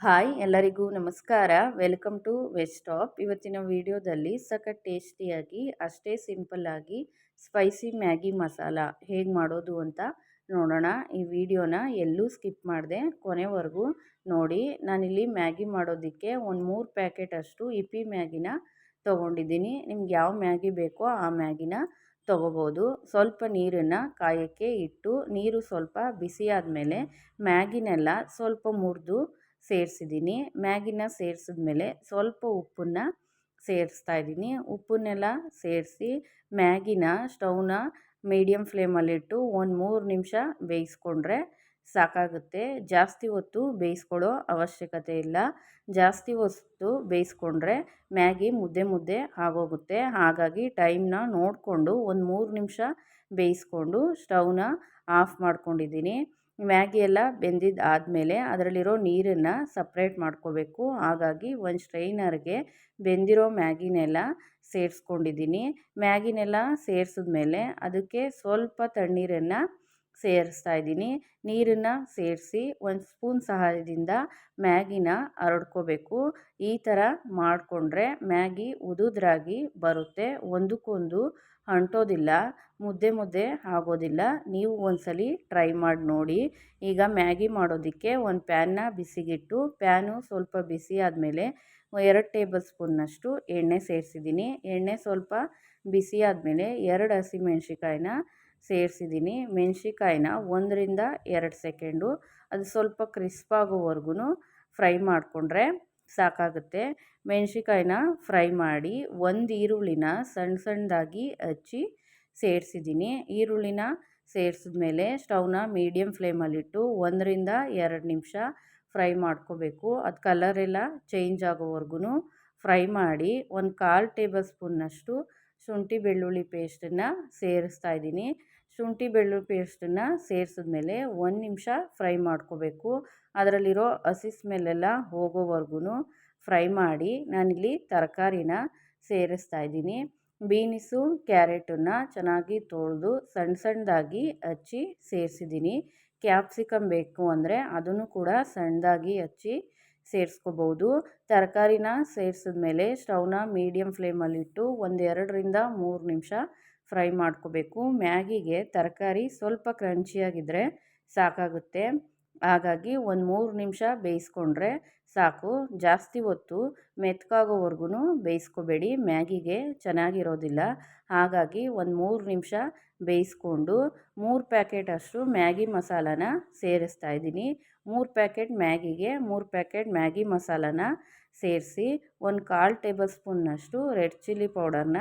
Hi ಎಲ್ಲರಿಗೂ ನಮಸ್ಕಾರ. Welcome to veg top. ಇವತ್ತಿನ ವಿಡಿಯೋದಲ್ಲಿ ಸಖತ್ ಟೇಸ್ಟಿಯಾಗಿ, ಅಷ್ಟೇ ಸಿಂಪಲ್ಲಾಗಿ ಸ್ಪೈಸಿ ಮ್ಯಾಗಿ ಮಸಾಲ ಹೇಗೆ ಮಾಡೋದು ಅಂತ ನೋಡೋಣ. ಈ ವಿಡಿಯೋನ ಎಲ್ಲೂ ಸ್ಕಿಪ್ ಮಾಡಿದೆ ಕೊನೆವರೆಗೂ ನೋಡಿ. ನಾನಿಲ್ಲಿ ಮ್ಯಾಗಿ ಮಾಡೋದಕ್ಕೆ ಒಂದು ಮೂರು ಪ್ಯಾಕೆಟ್ ಅಷ್ಟು ಇಪಿ ಮ್ಯಾಗಿನ ತೊಗೊಂಡಿದ್ದೀನಿ. ನಿಮ್ಗೆ ಯಾವ ಮ್ಯಾಗಿ ಬೇಕೋ ಆ ಮ್ಯಾಗಿನ ತೊಗೋಬೋದು. ಸ್ವಲ್ಪ ನೀರನ್ನು ಕಾಯೋಕ್ಕೆ ಇಟ್ಟು, ನೀರು ಸ್ವಲ್ಪ ಬಿಸಿ ಆದಮೇಲೆ ಮ್ಯಾಗಿನೆಲ್ಲ ಸ್ವಲ್ಪ ಮುರಿದು ಸೇರಿಸಿದ್ದೀನಿ. ಮ್ಯಾಗಿನ ಸೇರಿಸಿದ್ಮೇಲೆ ಸ್ವಲ್ಪ ಉಪ್ಪನ್ನು ಸೇರಿಸ್ತಾ ಇದ್ದೀನಿ. ಉಪ್ಪನ್ನೆಲ್ಲ ಸೇರಿಸಿ ಮ್ಯಾಗಿನ ಸ್ಟೌವ್ನ ಮೀಡಿಯಮ್ ಫ್ಲೇಮಲ್ಲಿಟ್ಟು ಒಂದು ಮೂರು ನಿಮಿಷ ಬೇಯಿಸ್ಕೊಂಡ್ರೆ ಸಾಕಾಗುತ್ತೆ. ಜಾಸ್ತಿ ಹೊತ್ತು ಬೇಯಿಸ್ಕೊಳ್ಳೋ ಅವಶ್ಯಕತೆ ಇಲ್ಲ. ಜಾಸ್ತಿ ಹೊತ್ತು ಬೇಯಿಸ್ಕೊಂಡ್ರೆ ಮ್ಯಾಗಿ ಮುದ್ದೆ ಮುದ್ದೆ ಆಗೋಗುತ್ತೆ. ಹಾಗಾಗಿ ಟೈಮ್ನ ನೋಡಿಕೊಂಡು ಒಂದು ಮೂರು ನಿಮಿಷ ಬೇಯಿಸ್ಕೊಂಡು ಸ್ಟವ್ನ ಆಫ್ ಮಾಡ್ಕೊಂಡಿದ್ದೀನಿ. ಮ್ಯಾಗಿ ಎಲ್ಲ ಬೆಂದಿದ್ದು ಆದಮೇಲೆ ಅದರಲ್ಲಿರೋ ನೀರನ್ನು ಸಪ್ರೇಟ್ ಮಾಡ್ಕೋಬೇಕು. ಹಾಗಾಗಿ ಒಂದು ಸ್ಟ್ರೈನರ್ಗೆ ಬೆಂದಿರೋ ಮ್ಯಾಗಿನೆಲ್ಲ ಸೇರಿಸ್ಕೊಂಡಿದ್ದೀನಿ. ಮ್ಯಾಗಿನೆಲ್ಲ ಸೇರಿಸಿದ್ಮೇಲೆ ಅದಕ್ಕೆ ಸ್ವಲ್ಪ ತಣ್ಣೀರನ್ನು ಸೇರಿಸ್ತಾ ಇದ್ದೀನಿ. ನೀರನ್ನು ಸೇರಿಸಿ ಒಂದು ಸ್ಪೂನ್ ಸಹಾಯದಿಂದ ಮ್ಯಾಗಿನ ಹರಡ್ಕೋಬೇಕು. ಈ ಥರ ಮಾಡಿಕೊಂಡ್ರೆ ಮ್ಯಾಗಿ ಉದುದ್ರಾಗಿ ಬರುತ್ತೆ. ಒಂದಕ್ಕೊಂದು ಅಂಟೋದಿಲ್ಲ. ಮುದ್ದೆ ಮುದ್ದೆ ಆಗೋದಿಲ್ಲ. ನೀವು ಒಂದ್ಸಲ ಟ್ರೈ ಮಾಡಿ ನೋಡಿ. ಈಗ ಮ್ಯಾಗಿ ಮಾಡೋದಕ್ಕೆ ಒಂದು ಪ್ಯಾನ್ನ ಬಿಸಿಗಿಟ್ಟು ಪ್ಯಾನು ಸ್ವಲ್ಪ ಬಿಸಿ ಆದಮೇಲೆ ಎರಡು ಟೇಬಲ್ ಸ್ಪೂನ್ನಷ್ಟು ಎಣ್ಣೆ ಸೇರಿಸಿದ್ದೀನಿ. ಎಣ್ಣೆ ಸ್ವಲ್ಪ ಬಿಸಿ ಆದಮೇಲೆ ಎರಡು ಹಸಿಮೆಣ್ಸಿಕಾಯಿನ ಸೇರಿಸಿದ್ದೀನಿ. ಮೆಣ್ಸಿಕಾಯಿನ ಒಂದರಿಂದ ಎರಡು ಸೆಕೆಂಡು ಅದು ಸ್ವಲ್ಪ ಕ್ರಿಸ್ಪ್ ಆಗೋವರೆಗೂ ಫ್ರೈ ಮಾಡಿಕೊಂಡ್ರೆ ಸಾಕಾಗುತ್ತೆ. ಮೆಣ್ಸಿಕಾಯಿನ ಫ್ರೈ ಮಾಡಿ ಒಂದು ಈರುಳ್ಳಿನ ಸಣ್ಣ ಸಣ್ಣದಾಗಿ ಹಚ್ಚಿ ಸೇರಿಸಿದ್ದೀನಿ. ಈರುಳ್ಳಿನ ಸೇರಿಸಿದ್ಮೇಲೆ ಸ್ಟವ್ನ ಮೀಡಿಯಮ್ ಫ್ಲೇಮಲ್ಲಿಟ್ಟು ಒಂದರಿಂದ ಎರಡು ನಿಮಿಷ ಫ್ರೈ ಮಾಡ್ಕೋಬೇಕು. ಅದು ಕಲರೆಲ್ಲ ಚೇಂಜ್ ಆಗೋವರೆಗೂ ಫ್ರೈ ಮಾಡಿ ಒಂದು ಕಾಲು ಟೇಬಲ್ ಸ್ಪೂನ್ನಷ್ಟು ಶುಂಠಿ ಬೆಳ್ಳುಳ್ಳಿ ಪೇಸ್ಟನ್ನು ಸೇರಿಸ್ತಾ ಇದ್ದೀನಿ. ಶುಂಠಿ ಬೆಳ್ಳುಳ್ಳಿ ಪೇಸ್ಟನ್ನು ಸೇರಿಸಿದ್ಮೇಲೆ ಒಂದು ನಿಮಿಷ ಫ್ರೈ ಮಾಡ್ಕೋಬೇಕು. ಅದರಲ್ಲಿರೋ ಹಸಿ ಸ್ಮೆಲ್ಲೆಲ್ಲ ಹೋಗೋವರೆಗೂ ಫ್ರೈ ಮಾಡಿ ನಾನಿಲ್ಲಿ ತರಕಾರಿನ ಸೇರಿಸ್ತಾ ಇದ್ದೀನಿ. ಬೀನಿಸು, ಕ್ಯಾರೆಟನ್ನು ಚೆನ್ನಾಗಿ ತೊಳೆದು ಸಣ್ಣ ಸಣ್ಣದಾಗಿ ಹಚ್ಚಿ ಸೇರಿಸಿದ್ದೀನಿ. ಕ್ಯಾಪ್ಸಿಕಮ್ ಬೇಕು ಅಂದರೆ ಅದನ್ನು ಕೂಡ ಸಣ್ಣದಾಗಿ ಹಚ್ಚಿ ಸೇರಿಸ್ಕೋಬೋದು. ತರಕಾರಿನ ಸೇರಿಸಿದ್ಮೇಲೆ ಸ್ಟವ್ನ ಮೀಡಿಯಮ್ ಫ್ಲೇಮಲ್ಲಿಟ್ಟು ಒಂದು ಎರಡರಿಂದ ಮೂರು ನಿಮಿಷ ಫ್ರೈ ಮಾಡ್ಕೋಬೇಕು. ಮ್ಯಾಗಿಗೆ ತರಕಾರಿ ಸ್ವಲ್ಪ ಕ್ರಂಚಿಯಾಗಿದ್ದರೆ ಸಾಕಾಗುತ್ತೆ. ಹಾಗಾಗಿ ಒಂದು ಮೂರು ನಿಮಿಷ ಬೇಯಿಸ್ಕೊಂಡ್ರೆ ಸಾಕು. ಜಾಸ್ತಿ ಹೊತ್ತು ಮೆತ್ಕಾಗೋವರೆಗೂ ಬೇಯಿಸ್ಕೋಬೇಡಿ. ಮ್ಯಾಗಿಗೆ ಚೆನ್ನಾಗಿರೋದಿಲ್ಲ. ಹಾಗಾಗಿ ಒಂದು ಮೂರು ನಿಮಿಷ ಬೇಯಿಸ್ಕೊಂಡು ಮೂರು ಪ್ಯಾಕೆಟ್ ಅಷ್ಟು ಮ್ಯಾಗಿ ಮಸಾಲಾನ ಸೇರಿಸ್ತಾ ಇದ್ದೀನಿ. ಮೂರು ಪ್ಯಾಕೆಟ್ ಮ್ಯಾಗಿಗೆ, ಮೂರು ಪ್ಯಾಕೆಟ್ ಮ್ಯಾಗಿ ಮಸಾಲಾನ ಸೇರಿಸಿ ಒಂದು ಕಾಲು ಟೇಬಲ್ ಸ್ಪೂನ್ನಷ್ಟು ರೆಡ್ ಚಿಲ್ಲಿ ಪೌಡರ್ನ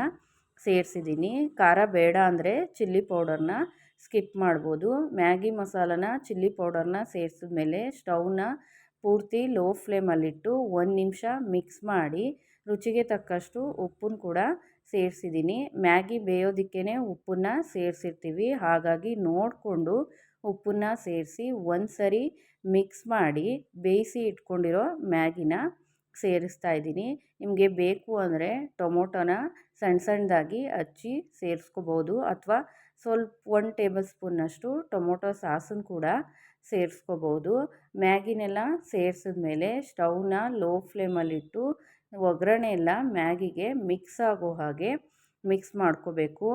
ಸೇರಿಸಿದ್ದೀನಿ. ಖಾರ ಬೇಡ ಅಂದರೆ ಚಿಲ್ಲಿ ಪೌಡರ್ನ ಸ್ಕಿಪ್ ಮಾಡ್ಬೋದು. ಮ್ಯಾಗಿ ಮಸಾಲನ, ಚಿಲ್ಲಿ ಪೌಡರ್ನ ಸೇರಿಸಿದ್ಮೇಲೆ ಸ್ಟೌವ್ನ ಪೂರ್ತಿ ಲೋ ಫ್ಲೇಮಲ್ಲಿಟ್ಟು ಒಂದು ನಿಮಿಷ ಮಿಕ್ಸ್ ಮಾಡಿ ರುಚಿಗೆ ತಕ್ಕಷ್ಟು ಉಪ್ಪನ್ನು ಕೂಡ ಸೇರಿಸಿದ್ದೀನಿ. ಮ್ಯಾಗಿ ಬೇಯೋದಕ್ಕೇ ಉಪ್ಪನ್ನು ಸೇರಿಸಿರ್ತೀವಿ. ಹಾಗಾಗಿ ನೋಡಿಕೊಂಡು ಉಪ್ಪನ್ನು ಸೇರಿಸಿ ಒಂದು ಸರಿ ಮಿಕ್ಸ್ ಮಾಡಿ ಬೇಯಿಸಿ ಇಟ್ಕೊಂಡಿರೋ ಮ್ಯಾಗಿನ ಸೇರಿಸ್ತಾ ಇದ್ದೀನಿ. ನಿಮಗೆ ಬೇಕು ಅಂದರೆ ಟೊಮೊಟೊನ ಸಣ್ಣ ಸಣ್ಣದಾಗಿ ಹಚ್ಚಿ ಸೇರಿಸ್ಕೋಬೋದು ಅಥವಾ ಸ್ವಲ್ಪ ಒನ್ ಟೇಬಲ್ ಸ್ಪೂನ್ನಷ್ಟು ಟೊಮೊಟೊ ಸಾಸನ್ನು ಕೂಡ ಸೇರಿಸ್ಕೋಬೋದು. ಮ್ಯಾಗಿನೆಲ್ಲ ಸೇರಿಸಿದ್ಮೇಲೆ ಸ್ಟೌವ್ನ ಲೋ ಫ್ಲೇಮಲ್ಲಿಟ್ಟು ಒಗ್ಗರಣೆ ಎಲ್ಲ ಮ್ಯಾಗಿಗೆ ಮಿಕ್ಸ್ ಆಗೋ ಹಾಗೆ ಮಿಕ್ಸ್ ಮಾಡ್ಕೋಬೇಕು.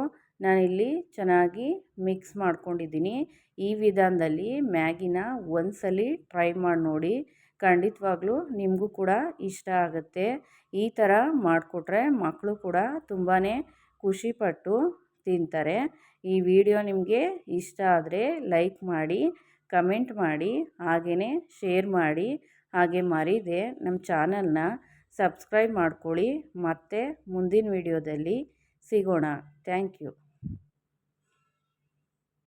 ನಾನಿಲ್ಲಿ ಚೆನ್ನಾಗಿ ಮಿಕ್ಸ್ ಮಾಡ್ಕೊಂಡಿದ್ದೀನಿ. ಈ ವಿಧಾನದಲ್ಲಿ ಮ್ಯಾಗಿನ ಒಂದ್ಸಲಿ ಟ್ರೈ ಮಾಡಿ ನೋಡಿ. ಖಂಡಿತವಾಗ್ಲೂ ನಿಮಗೂ ಕೂಡ ಇಷ್ಟ ಆಗುತ್ತೆ. ಈ ಥರ ಮಾಡಿಕೊಟ್ರೆ ಮಕ್ಕಳು ಕೂಡ ತುಂಬಾ ಖುಷಿಪಟ್ಟು ತಿಂತಾರೆ. ಈ ವಿಡಿಯೋ ನಿಮಗೆ ಇಷ್ಟ ಆದರೆ ಲೈಕ್ ಮಾಡಿ, ಕಮೆಂಟ್ ಮಾಡಿ ಹಾಗೆಯೇ ಶೇರ್ ಮಾಡಿ, ಹಾಗೆ ಮರೀದೆ ನಮ್ಮ ಚಾನಲ್ನ ಸಬ್ಸ್ಕ್ರೈಬ್ ಮಾಡ್ಕೊಳ್ಳಿ. ಮತ್ತೆ ಮುಂದಿನ ವಿಡಿಯೋದಲ್ಲಿ ಸಿಗೋಣ. Thank you.